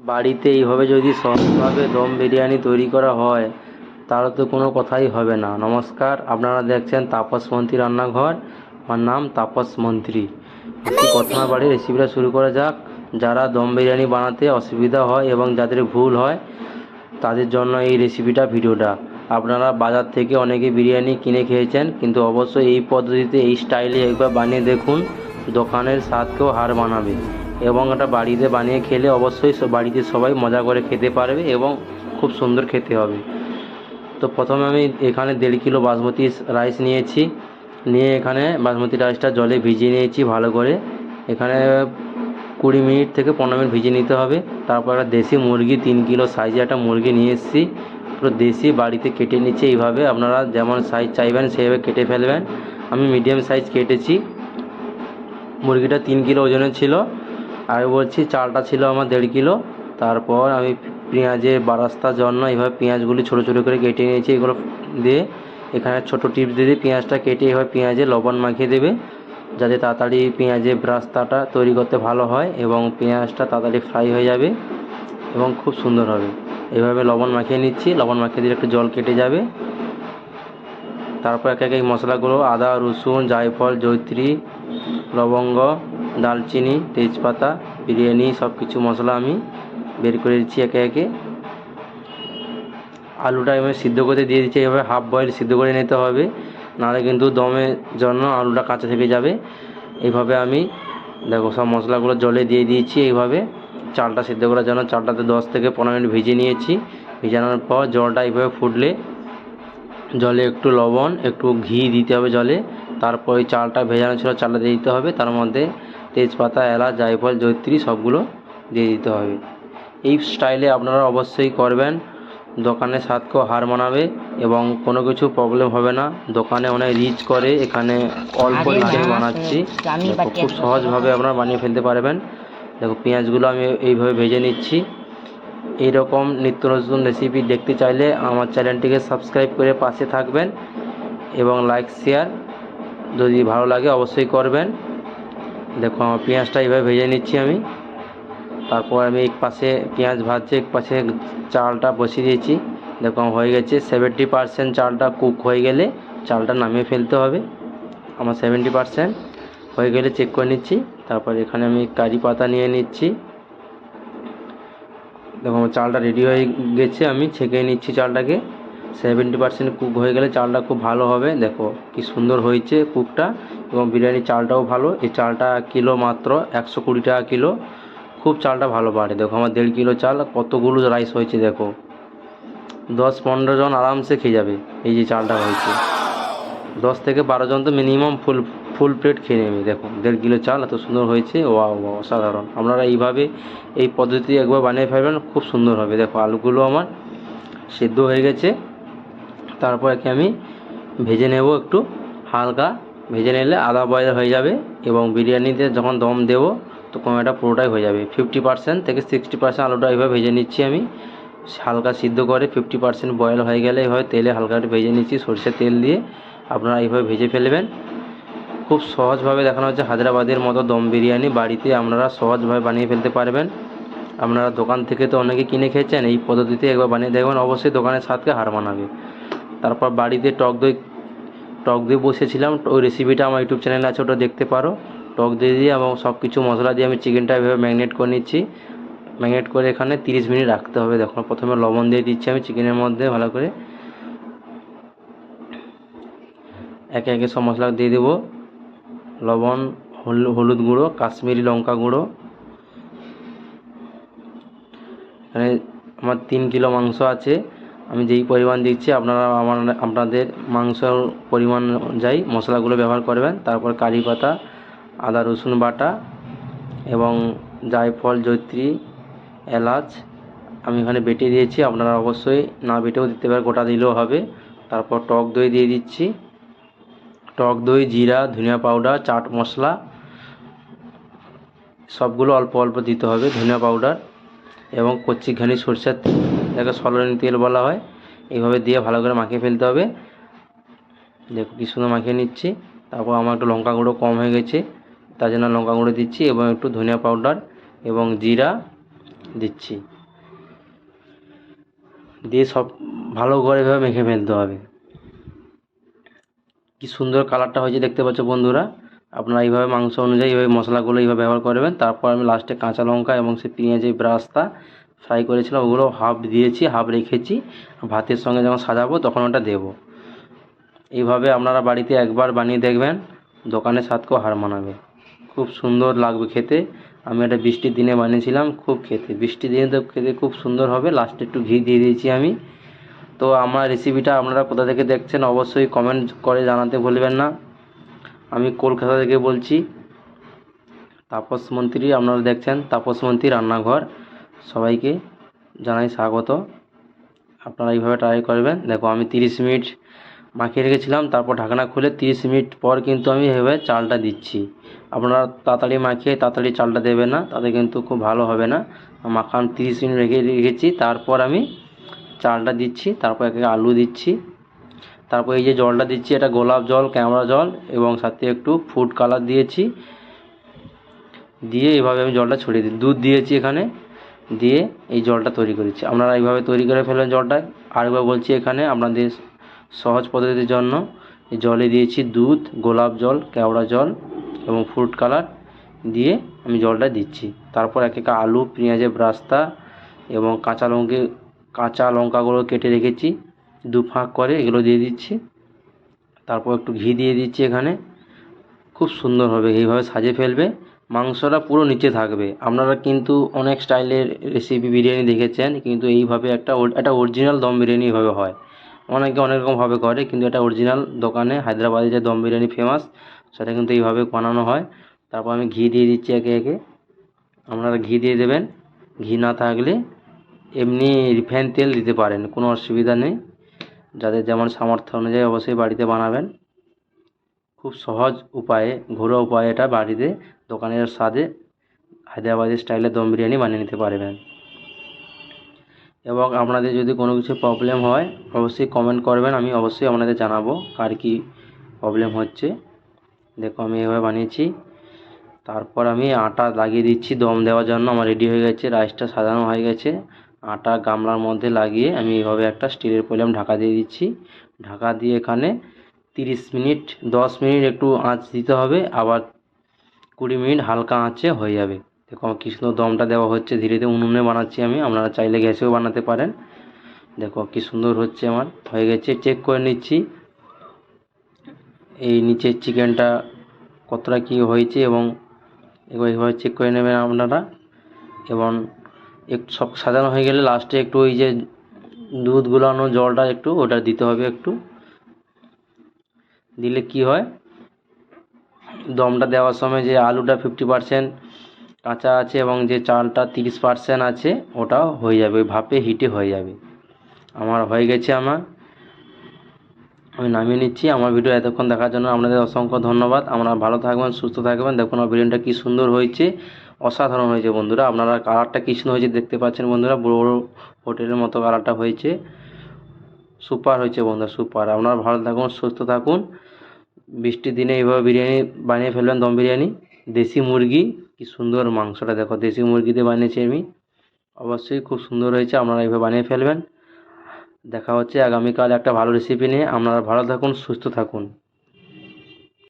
বাড়িতে এইভাবে যদি সহজভাবে দম বিরিয়ানি তৈরি করা হয় তাহলে তো কোনো কথাই হবে না। নমস্কার আপনারা দেখছেন তাপস মন্ত্রী রান্নাঘর। আমার নাম তাপস মন্ত্রী। একটু কথা না বাড়ি রেসিপিটা শুরু করা যাক। যারা দম বিরিয়ানি বানাতে অসুবিধা হয় এবং যাদের ভুল হয় তাদের জন্য এই রেসিপিটা ভিডিওটা। আপনারা বাজার থেকে অনেকে বিরিয়ানি কিনে খেয়েছেন কিন্তু অবশ্যই এই পদ্ধতিতে এই স্টাইলে একবার বানিয়ে দেখুন দোকানের স্বাদকেও হার মানাবে। এবং এটা বাড়িতে বানিয়ে খেলে অবশ্যই বাড়িতে সবাই মজা করে খেতে পারবে এবং খুব সুন্দর খেতে হবে। তো প্রথমে আমি এখানে দেড় কিলো বাসমতি রাইস নিয়েছি। নিয়ে এখানে বাসমতি রাইসটা জলে ভিজিয়ে নিয়েছি ভালো করে। এখানে কুড়ি মিনিট থেকে পনেরো মিনিট ভিজিয়ে নিতে হবে। তারপর একটা দেশি মুরগি, তিন কিলো সাইজে একটা মুরগি নিয়ে এসেছি। পুরো দেশি বাড়িতে কেটে নিচ্ছে এইভাবে। আপনারা যেমন সাইজ চাইবেন সেইভাবে কেটে ফেলবেন। আমি মিডিয়াম সাইজ কেটেছি। মুরগিটা তিন কিলো ওজনের ছিল। আর বলছি চালটা ছিল আমার দেড় কিলো। তারপর আমি পেঁয়াজের বারাস্তার জন্য এইভাবে পেঁয়াজগুলি ছোটো ছোটো করে কেটে নিয়েছি এগুলো দিয়ে। এখানে ছোটো টিপস দিয়ে পেঁয়াজটা কেটে এভাবে পেঁয়াজে লবণ মাখিয়ে দেবে, যাতে তাড়াতাড়ি পেঁয়াজের ব্রাস্তাটা তৈরি করতে ভালো হয় এবং পেঁয়াজটা তাড়াতাড়ি ফ্রাই হয়ে যাবে এবং খুব সুন্দর হবে। এইভাবে লবণ মাখিয়ে নিচ্ছি, লবণ মাখিয়ে দিলে একটু জল কেটে যাবে। তারপর একে একে মশলাগুলো, আদা, রসুন, জায়ফল জৈত্রী লবঙ্গ দালচিনি তেজপাতা, বিরিয়ানি সব কিছু মশলা আমি বের করে দিচ্ছি একে একে। আলুটা এভাবে সিদ্ধ করতে দিয়ে দিচ্ছি, এভাবে হাফ বয়েল সিদ্ধ করে নিতে হবে। নাহলে কিন্তু দমের জন্য আলুটা কাঁচা থেকে যাবে। এইভাবে আমি দেখো সব মশলাগুলো জলে দিয়ে দিয়েছি, এইভাবে চালটা সিদ্ধ করার জন্য চালটাতে দশ থেকে পনেরো মিনিট ভিজিয়ে নিয়েছি। ভিজানোর পর জলটা এইভাবে ফুটলে জলে একটু লবণ, একটু ঘি দিতে হবে জলে। তারপর চালটা ভেজানো ছিল, চালটা দিয়ে দিতে হবে। তার মধ্যে তেজপাতা এলাচ জায়ফল জৈত্রী সবগুলো দিয়ে দিতে হবে। এই স্টাইলে আপনারা অবশ্যই করবেন। দোকানে স্বাদকেও হার মানাবে এবং কোনো কিছু প্রবলেম হবে না। দোকানে অনেক রিচ করে এখানে অল্প রিচে বানাচ্ছি। খুব সহজভাবে আপনারা বানিয়ে ফেলতে পারবেন। দেখো পেঁয়াজগুলো আমি এইভাবে ভেজে নিচ্ছি। এইরকম নিত্য নতুন রেসিপি দেখতে চাইলে আমার চ্যানেলটিকে সাবস্ক্রাইব করে পাশে থাকবেন এবং লাইক শেয়ার যদি ভালো লাগে অবশ্যই করবেন। দেখো, আমার পেঁয়াজটা এইভাবে ভেজে নিচ্ছি আমি। তারপর আমি এক পাশে পেঁয়াজ ভাজছে, এক পাশে চালটা বসিয়ে দিয়েছি। দেখো হয়ে গেছে সেভেন্টি পারসেন্ট চালটা কুক হয়ে গেলে চালটা নামিয়ে ফেলতে হবে। আমার সেভেন্টি পারসেন্ট হয়ে গেলে চেক করে নিচ্ছি। তারপর এখানে আমি কারি পাতা নিয়ে নিচ্ছি। দেখো, আমার চালটা রেডি হয়ে গেছে, আমি ছেঁকে নিচ্ছি চালটাকে। সেভেন্টি পার্সেন্ট কুক হয়ে গেলে চালটা খুব ভালো হবে। দেখো কি সুন্দর হয়েছে কুকটা এবং বিরিয়ানির চালটাও ভালো। এই চালটা কিলো মাত্র একশো কুড়ি টাকা কিলো। খুব চালটা ভালো বাড়ে। দেখো আমার দেড় কিলো চাল, কতগুলো রাইস হয়েছে দেখো। দশ পনেরো জন আরামসে খেয়ে যাবে এই যে চালটা হয়েছে। দশ থেকে বারো জন তো মিনিমাম ফুল ফুল প্লেট খেয়ে নেবে। দেখো দেড় কিলো চাল এত সুন্দর হয়েছে। ওয়া অসাধারণ। আপনারা এইভাবে এই পদ্ধতি একবার বানিয়ে ফেলবেন, খুব সুন্দর হবে। দেখো আলুগুলো আমার সেদ্ধ হয়ে গেছে। তারপর একে আমি ভেজে নেব একটু হালকা। ভেজে নিলে আদা বয়েল হয়ে যাবে এবং বিরিয়ানিতে যখন দম দেবো তখন এটা পুরোটাই হয়ে যাবে। ফিফটি পার্সেন্ট থেকে সিক্সটি পার্সেন্ট আলুটা এইভাবে ভেজে নিচ্ছি আমি। হালকা সিদ্ধ করে ফিফটি পার্সেন্ট বয়েল হয়ে গেলে এইভাবে তেলে হালকা একটু ভেজে নিচ্ছি সরষের তেল দিয়ে। আপনারা এইভাবে ভেজে ফেলবেন। খুব সহজভাবে দেখানো হচ্ছে হায়দ্রাবাদের মতো দম বিরিয়ানি বাড়িতে আপনারা সহজভাবে বানিয়ে ফেলতে পারবেন। আপনারা দোকান থেকে তো অনেকে কিনে খেয়েছেন, এই পদ্ধতিতে একবার বানিয়ে দেখবেন। অবশ্যই দোকানের স্বাদকে হার মানাবে। তারপর বাড়িতে টক দই টক দই বসেছিলাম। ওই রেসিপিটা আমার ইউটিউব চ্যানেলে আছে, ওটা দেখতে পারো। টক দই দিয়ে এবং সব কিছু মশলা দিয়ে আমি চিকেনটা এভাবে ম্যারিনেট করে নিচ্ছি। ম্যারিনেট করে এখানে তিরিশ মিনিট রাখতে হবে। দেখো, প্রথমে লবণ দিয়ে দিচ্ছি আমি চিকেনের মধ্যে ভালো করে। একে একে সব মশলা দিয়ে দেবো। লবণ, হল- হলুদ গুঁড়ো, কাশ্মীরি লঙ্কা গুঁড়ো। এখানে আমার তিন কিলো মাংস আছে। আমি যেই পরিমাণ দিচ্ছি, আপনারা আমার আপনাদের মাংসর পরিমাণ অনুযায়ী মশলাগুলো ব্যবহার করবেন। তারপর কারি পাতা আদা রসুন বাটা এবং জায়ফল জৈত্রী এলাচ আমি এখানে বেটে দিয়েছি। আপনারা অবশ্যই না বেটেও দিতে পারেন, গোটা দিলেও হবে। তারপর টক দই দিয়ে দিচ্ছি। টক দই, জিরা, ধনিয়া পাউডার, চাট মশলা, সবগুলো অল্প অল্প দিতে হবে ধনিয়া পাউডার এবং কচ্চি ঘানি সরষের তেল। যাকে সলনি তেল বলা হয়। এইভাবে দিয়ে ভালো করে মাখিয়ে ফেলতে হবে। দেখো কি সুন্দর মাখিয়ে নিচ্ছি। তারপর আমার একটু লঙ্কা গুঁড়ো কম হয়ে গেছে। তার জন্য লঙ্কা গুঁড়ো দিচ্ছি এবং একটু ধনিয়া পাউডার এবং জিরা দিচ্ছি। দিয়ে সব ভালো করে এভাবে মেখে ফেলতে হবে। কি সুন্দর কালারটা হয়েছে দেখতে পাচ্ছ বন্ধুরা। আপনারা এইভাবে মাংস অনুযায়ী এইভাবে মশলাগুলো এইভাবে ব্যবহার করবেন। তারপর আমি লাস্টে কাঁচা লঙ্কা এবং সে পেঁয়াজের ব্রাস্তা ফ্রাই করেছিলাম, ওগুলো হাফ দিয়েছি হাফ রেখেছি। ভাতের সঙ্গে যখন সাজাবো তখন ওটা দেবো। এইভাবে আপনারা বাড়িতে একবার বানিয়ে দেখবেন দোকানে স্বাদকেও হার মানাবে। খুব সুন্দর লাগবে খেতে। আমি এটা বৃষ্টির দিনে বানিয়েছিলাম, খুব খেতে। বৃষ্টির দিনে তো খেতে খুব সুন্দর হবে লাস্টে একটু ঘি দিয়ে দিয়েছি আমি। তো আমার রেসিপিটা আপনারা কোথা থেকে দেখছেন অবশ্যই কমেন্ট করে জানাতে ভুলবেন না। আমি কলকাতা থেকে বলছি, তাপস মন্ত্রী, আপনারা দেখছেন তাপস মন্ত্রী রান্নাঘর। সবাইকে জানাই স্বাগত। আপনারা এইভাবে ট্রাই করবেন। দেখো, আমি তিরিশ মিনিট মাখিয়ে রেখেছিলাম, তারপর ঢাকনা খুলে তিরিশ মিনিট পর কিন্তু আমি এভাবে চালটা দিচ্ছি। আপনারা তাড়াতাড়ি মাখিয়ে তাড়াতাড়ি চালটা দেবেন না, তাতে কিন্তু খুব ভালো হবে না। মাখান তিরিশ মিনিট রেখে রেখেছি, তারপর আমি চালটা দিচ্ছি, তারপর একে আলু দিচ্ছি। তারপর এই যে জলটা দিচ্ছি, এটা গোলাপ জল, ক্যামরা জল, এবং সাথে একটু ফুড কালার দিয়েছি। দিয়ে এভাবে আমি জলটা ছড়িয়ে দিই দুধ দিয়েছি এখানে। দিয়ে এই জলটা তৈরি করেছি। আপনারা এইভাবে তৈরি করে ফেলেন জলটা। আরেকবার বলছি এখানে আপনাদের সহজ পদ্ধতির জন্য জলে দিয়েছি দুধ, গোলাপ জল, কেওড়া জল এবং ফ্রুট কালার দিয়ে আমি জলটা দিচ্ছি। তারপর এক এক আলু, পেঁয়াজের ব্রাস্তা এবং কাঁচা লঙ্কে, কাঁচা লঙ্কাগুলো কেটে রেখেছি। দু ফাঁক করে এগুলো দিয়ে দিচ্ছি। তারপর একটু ঘি দিয়ে দিচ্ছি এখানে। খুব সুন্দর হবে, এইভাবে সাজিয়ে ফেলবে। মাংসটা পুরো নিচে থাকবে। আপনারা কিন্তু অনেক স্টাইলের রেসিপি বিরিয়ানি দেখেছেন, কিন্তু এইভাবে একটা একটা অরিজিনাল দম বিরিয়ানি এইভাবে হয়। অনেকে অনেক রকমভাবে করে, কিন্তু এটা অরিজিনাল দোকানে হায়দ্রাবাদে যে দম বিরিয়ানি ফেমাস সেটা কিন্তু এইভাবে বানানো হয়। তারপর আমি ঘি দিয়ে দিচ্ছি একে একে। আপনারা ঘি দিয়ে দেবেন। ঘি না থাকলে এমনি রিফাইন তেল দিতে পারেন, কোনো অসুবিধা নেই। যাদের যেমন সামর্থ্য অনুযায়ী অবশ্যই বাড়িতে বানাবেন। খুব সহজ উপায়ে, ঘরোয়া উপায়ে এটা বাড়িতে দোকানের স্বাদে হায়দ্রাবাদি স্টাইলে দম বিরিয়ানি বানিয়ে নিতে পারবেন। এবং আপনাদের যদি কোনো কিছু প্রবলেম হয়, অবশ্যই কমেন্ট করবেন, আমি অবশ্যই আপনাদের জানাব কার কী প্রবলেম হচ্ছে। দেখো, আমি এভাবে বানিয়েছি। তারপর আমি আটা লাগিয়ে দিচ্ছি দম দেওয়ার জন্য, আমার রেডি হয়ে গেছে রাইসটা সাজানো হয়ে গেছে। আটা গামলার মধ্যে লাগিয়ে আমি এভাবে একটা স্টিলের পলিয়াম ঢাকা দিয়ে দিচ্ছি। ঢাকা দিয়ে এখানে তিরিশ মিনিট, দশ মিনিট একটু আঁচ দিতে হবে, আবার কুড়ি মিনিট হালকা আঁচে হয়ে যাবে। দেখো কি সুন্দর দমটা দেওয়া হচ্ছে, ধীরে ধীরে উনুনে বানাচ্ছি আমি, আপনারা চাইলে গ্যাসেও বানাতে পারেন। দেখো কি সুন্দর হচ্ছে আমার, হয়ে গেছে চেক করে নিচ্ছি। এই নিচের চিকেনটা কতটা কী হয়েছে এবং এইভাবে চেক করে নেবেন আপনারা। এবং একটু সব সাজানো হয়ে গেলে লাস্টে একটু ওই যে দুধ গুলানো জলটা একটু, ওটা দিতে হবে একটু। দিলে কি হয়? দমটা দেওয়ার সময় যে আলুটা ফিফটি পার্সেন্ট কাঁচা আছে এবং যে চালটা তিরিশ পার্সেন্ট আছে ওটাও হয়ে যাবে, ওই ভাপে হিটে হয়ে যাবে। আমার হয়ে গেছে আমার। আমি নামিয়ে নিচ্ছি। আমার ভিডিও এতক্ষণ দেখার জন্য আপনাদের অসংখ্য ধন্যবাদ। আপনারা ভালো থাকবেন, সুস্থ থাকবেন। দেখুন আমার বিরিয়ানিটা কী সুন্দর হয়েছে। অসাধারণ হয়েছে বন্ধুরা। আপনারা কালারটা কী সুন্দর হয়েছে দেখতে পাচ্ছেন বন্ধুরা। বড়ো বড়ো হোটেলের মতো কালারটা হয়েছে। সুপার হয়েছে বন্ধুরা সুপার আপনারা ভালো থাকুন, সুস্থ থাকুন। বৃষ্টির দিনে এইভাবে বিরিয়ানি বানিয়ে ফেললাম দম বিরিয়ানি। দেশি মুরগি, কি সুন্দর মাংসটা, দেখো, দেশি মুরগিতে বানিয়েছি আমি। অবশ্যই খুব সুন্দর হয়েছে, আপনারা এভাবে বানিয়ে ফেলবেন। দেখা হচ্ছে আগামীকাল একটা ভালো রেসিপি নিয়ে। আপনারা ভালো থাকুন, সুস্থ থাকুন।